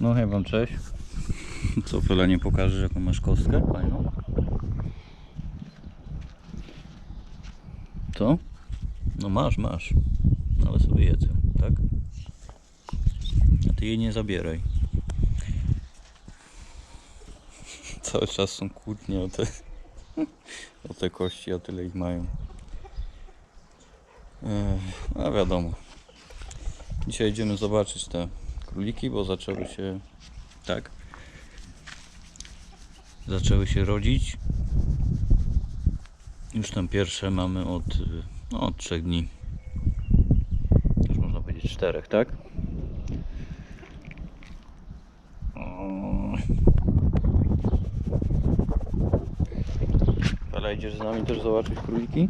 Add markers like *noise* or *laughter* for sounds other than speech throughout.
No hej wam, cześć. Co, Fela nie pokażesz jaką masz kostkę? Fajną. Co? No masz, masz. Ale sobie jedz ją, tak? A ty jej nie zabieraj. *laughs* Cały czas są kłótnie o te, *laughs* o te kości, a tyle ich mają. Ech, No wiadomo. Dzisiaj idziemy zobaczyć te króliki, bo zaczęły się tak. Zaczęły się rodzić. Już tam pierwsze mamy od, no, od 3 dni. Już można powiedzieć czterech, tak? Ale idziesz z nami też zobaczyć króliki?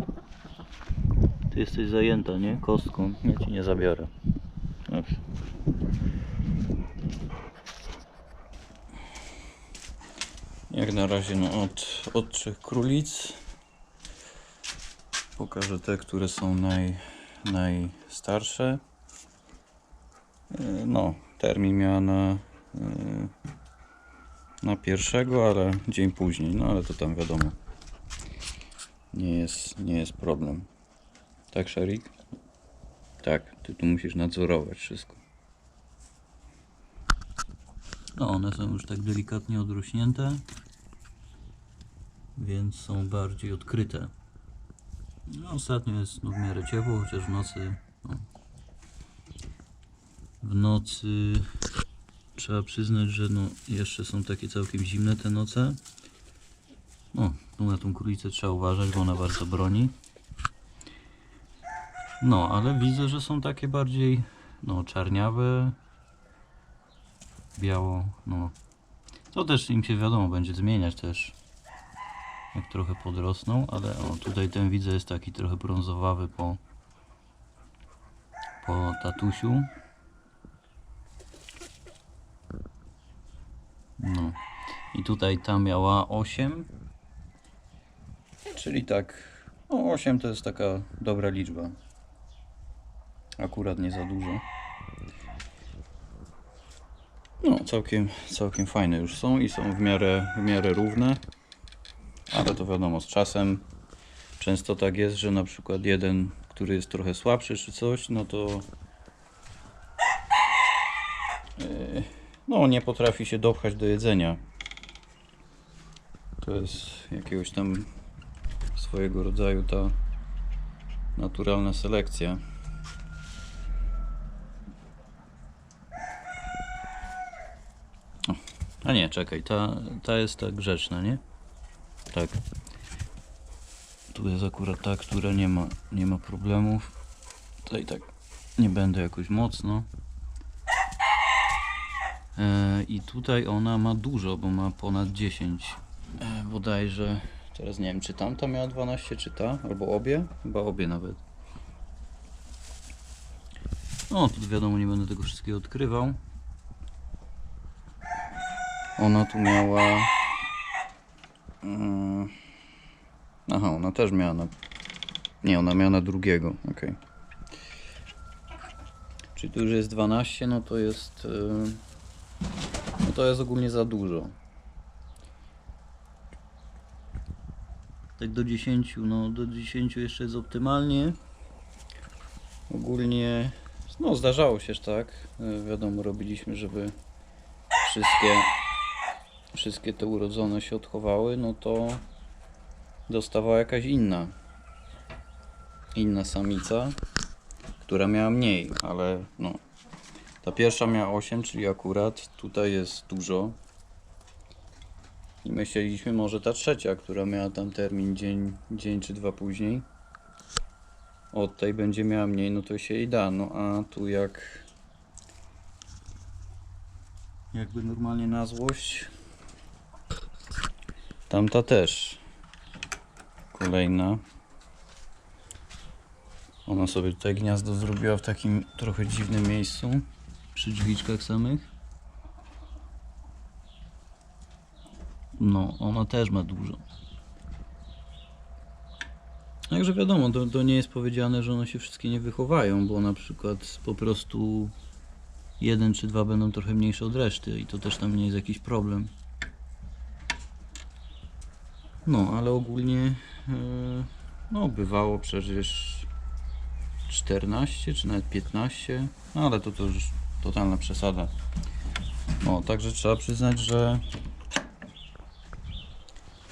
Ty jesteś zajęta, nie? Kostką. Ja ci nie zabiorę. Dobrze. Jak na razie no od, od trzech królic. Pokażę te, które są naj, najstarsze. Yy, No, termin miała na, yy, na pierwszego, ale dzień później. No ale to tam wiadomo. Nie jest, nie jest problem. Tak, Szarik? Tak, ty tu musisz nadzorować wszystko. No, one są już tak delikatnie odrośnięte, więc są bardziej odkryte. No, ostatnio jest no, w miarę ciepło, chociaż w nocy. No, w nocy trzeba przyznać, że no, jeszcze są takie całkiem zimne te noce. No, tu na tą królicę trzeba uważać, bo ona bardzo broni. No, ale widzę, że są takie bardziej no, czarniawe, biało, no. To też im się wiadomo będzie zmieniać też, jak trochę podrosną, ale o, tutaj ten widzę jest taki trochę brązowawy po, po tatusiu. No. I tutaj ta miała 8. Czyli tak, no 8 to jest taka dobra liczba. Akurat nie za dużo. No, całkiem, całkiem fajne już są i są w miarę, w miarę równe. Ale to wiadomo, z czasem często tak jest, że na przykład jeden, który jest trochę słabszy czy coś, no to yy, no nie potrafi się dopchać do jedzenia. To jest jakiegoś tam swojego rodzaju ta naturalna selekcja. A nie, czekaj, ta, ta jest ta grzeczna, nie? Tak. Tu jest akurat ta, która nie ma, nie ma problemów. Tutaj tak nie będę jakoś mocno. E, I tutaj ona ma dużo, bo ma ponad 10. E, bodajże, teraz nie wiem, czy tamta miała 12, czy ta, albo obie? Chyba obie nawet. No, tu wiadomo, nie będę tego wszystkiego odkrywał. Ona tu miała. Mm, Aha, ona też miała na. Nie, ona miała na drugiego. ok. Czyli tu już jest 12, no to jest. yy, No to jest ogólnie za dużo. Tak do 10, no do 10 jeszcze jest optymalnie. Ogólnie. No zdarzało się, tak. Yy, Wiadomo, robiliśmy, żeby wszystkie wszystkie te urodzone się odchowały, no to dostawała jakaś inna inna samica, która miała mniej, ale no ta pierwsza miała 8, czyli akurat tutaj jest dużo. I myśleliśmy może ta trzecia, która miała tam termin dzień, dzień czy dwa później. Od tej będzie miała mniej, no to się jej da. No a tu jak jakby normalnie na złość Tamta też. Kolejna. Ona sobie tutaj gniazdo zrobiła w takim trochę dziwnym miejscu. Przy drzwiczkach samych. No, ona też ma dużo. Także wiadomo, to, to nie jest powiedziane, że one się wszystkie nie wychowają, bo na przykład po prostu jeden czy dwa będą trochę mniejsze od reszty i to też tam nie jest jakiś problem. No, ale ogólnie e, no bywało przecież 14 czy nawet 15, no ale to, to już totalna przesada. No, także trzeba przyznać, że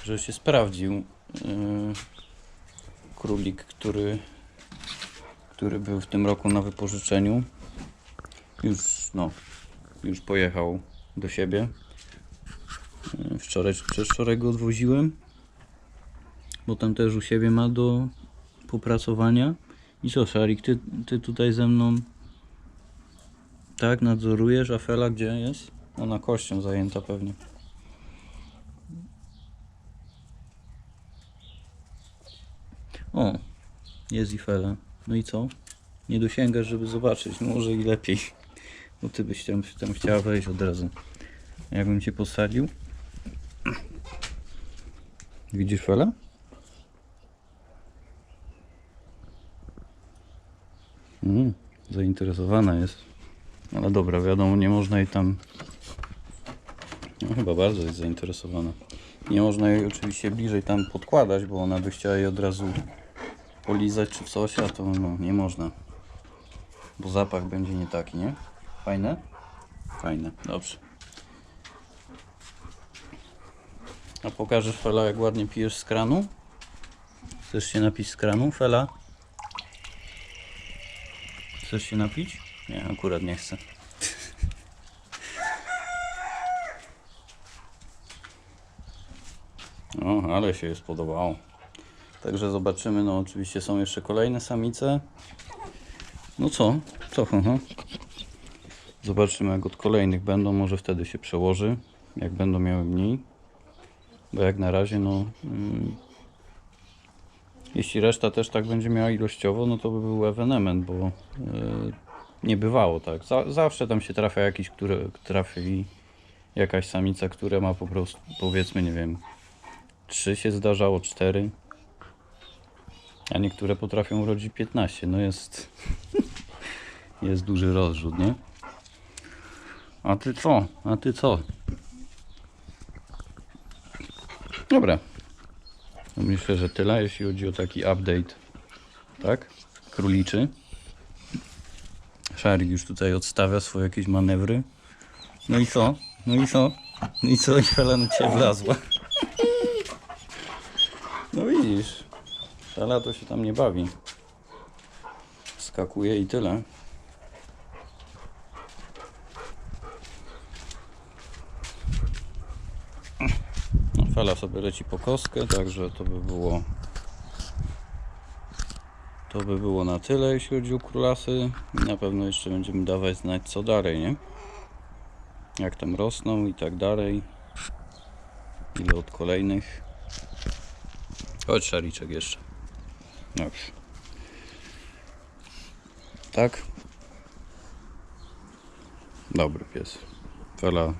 że się sprawdził yy, królik, który który był w tym roku na wypożyczeniu. Już no, już pojechał do siebie. Yy, Wczoraj czy przedwczoraj go odwoziłem. Bo tam też u siebie ma do popracowania. I co, Szarik, ty, ty tutaj ze mną tak nadzorujesz, a Fela gdzie jest? Ona kością zajęta pewnie. O, jest i Fela. No i co? Nie dosięgasz, żeby zobaczyć. No Może i lepiej. Bo ty byś tam, tam chciała wejść od razu. Jakbym cię posadził. Widzisz Fela? Mm, zainteresowana jest. Ale dobra, wiadomo, nie można jej tam. No, chyba bardzo jest zainteresowana. Nie można jej oczywiście bliżej tam podkładać, bo ona by chciała jej od razu polizać czy coś, a to no, nie można. Bo zapach będzie nie taki, nie? Fajne? Fajne, dobrze. A pokażesz Fela jak ładnie pijesz z kranu? Chcesz się napić z kranu, Fela? Chcesz się napić? Nie, akurat nie chcę. O, ale się spodobało. Także zobaczymy, no oczywiście są jeszcze kolejne samice. No co? Co? Huh. Zobaczymy jak od kolejnych będą, może wtedy się przełoży, jak będą miały mniej. Bo jak na razie, no... Mm, jeśli reszta też tak będzie miała ilościowo, no to by był ewenement, bo yy, nie bywało tak. Za, zawsze tam się trafia jakiś, który trafi jakaś samica, która ma po prostu, powiedzmy, nie wiem, trzy się zdarzało, cztery. A niektóre potrafią urodzić 15. No jest. *laughs* jest duży rozrzut, nie? A ty co? A ty co? Dobra. No Myślę, że tyle, jeśli chodzi o taki update. Tak? Króliczy. Szarik już tutaj odstawia swoje jakieś manewry. No i co? No i co? No i co? *laughs* I Fela na ciebie wlazła. No widzisz. Fela to się tam nie bawi. Skakuje i tyle. Fela sobie leci po kostkę, także to by było to by było na tyle, jeśli chodzi o królasy. Na pewno jeszcze będziemy dawać znać co dalej, nie? Jak tam rosną i tak dalej. Ile od kolejnych. Chodź szariczek jeszcze. Dobrze. Tak? Dobry pies. Fela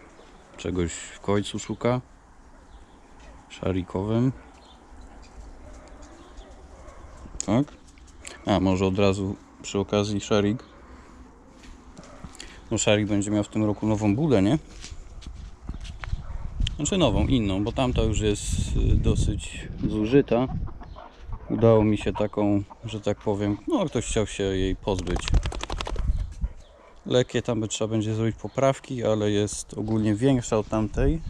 czegoś w końcu szuka. Szarikowym. Tak? A, może od razu przy okazji Szarik. No Szarik będzie miał w tym roku nową budę, nie? Znaczy nową, inną, bo tamta już jest y, dosyć zużyta. Udało mi się taką, że tak powiem, no ktoś chciał się jej pozbyć. Lekkie tam by trzeba będzie zrobić poprawki, ale jest ogólnie większa od tamtej.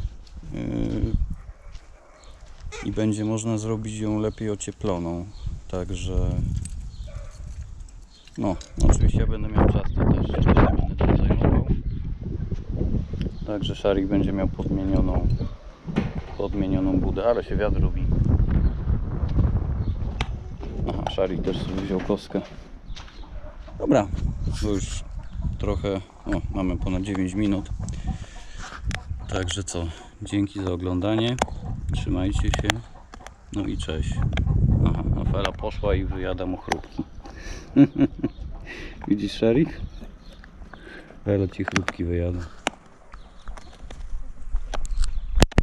I będzie można zrobić ją lepiej ocieploną. Także no, oczywiście ja będę miał czas, to też się będę tym zajmował. Także Szarik będzie miał podmienioną podmienioną budę, ale się wiatr robi. Aha, Szarik też wziął kostkę. Dobra, bo już trochę, o, mamy ponad 9 minut. Także co, dzięki za oglądanie, trzymajcie się, no i cześć. Aha, afera poszła i wyjada mu chrupki. *laughs* Widzisz, Szarik? Welo ci chrupki wyjada.